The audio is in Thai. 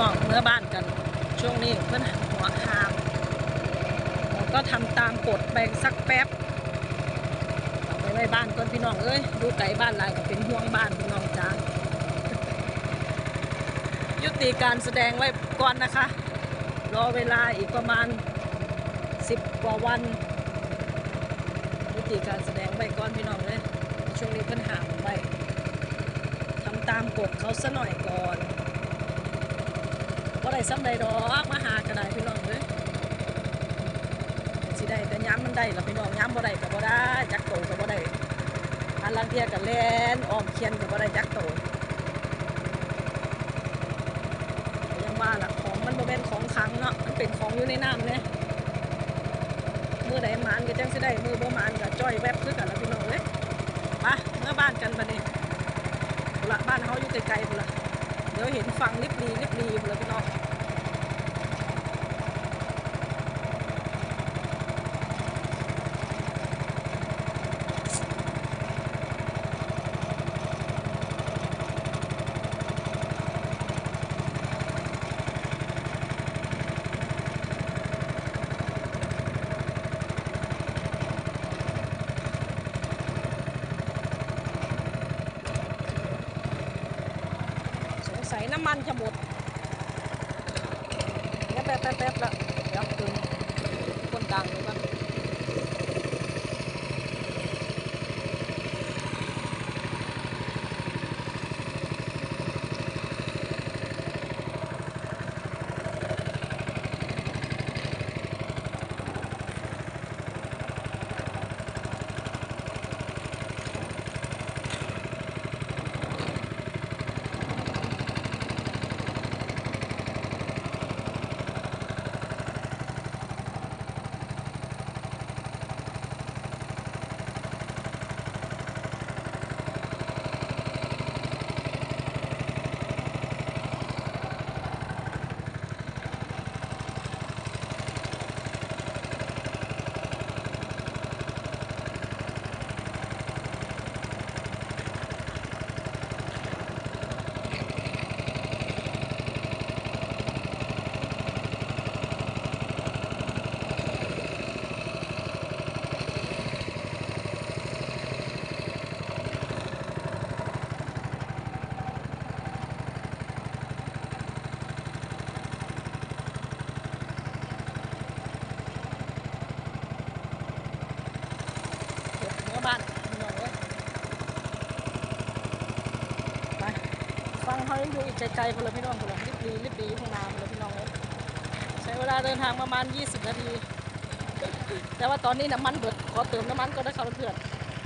น้องเมื่อบ้านกัน ช่วงนี้เพื่อนหัวหามเราก็ทำตามกฎแบ่งสักแป๊บเอาไปไว้บ้านก่อนพี่น้องเอ้ยดูไก่บ้านลายก็เป็นห่วงบ้านพี่น้องจ้ายุติการแสดงไว้ก่อนนะคะ รอเวลาอีกประมาณ10กว่าวันยุติการแสดงไว้ก่อนพี่น้องเลยช่วงนี้เพิ่นหามไว้ทำตามกฎเขาซะหน่อยก่อน ได้ซ้ำใดดอกมาหากระได้พี่น้องเลยสิได้แต่ย้ำมันได้ละพี่น้องย้ำบ่ได้ก็บ่ได้จักโตก็บ่ได้อันลังเทียกับแลนออมเคียนก็บ่ได้จักโตยังว่าล่ะของมันบ่เป็นของขังเนาะมันเป็นของอยู่ในน้ำเนี่ยมือใดหมานก็จังสิได้มือบ่หมานก็จ้อยแวบคือกันละพี่น้องเอ้ยไปเมื่อบ้านกันบัดนี้พุ่ละบ้านเฮาอยู่ไกลๆพุ่ละ ดี๋ยวเห็นฟังลิบลีลิบลีเลยพี่น้อง สงสัยน้ำมันจะหมดเดี๋ยแป๊บแป๊บแป๊บละเดี๋ยวตึงคนดังเลยก่อน บ้านพี่น้องเอ้ยไปฟังเขาอยู่อีกไกลๆพุ่นละพี่น้องพุ่นละลิบดีลิบดีข้างน้าพุ่นละพี่น้องเอ้ยใช้เวลาเดินทางประมาณ 20 นาที แต่ว่าตอนนี้น้ำมันเบิดขอเติมน้ำมันก็ได้เขาเพื่อน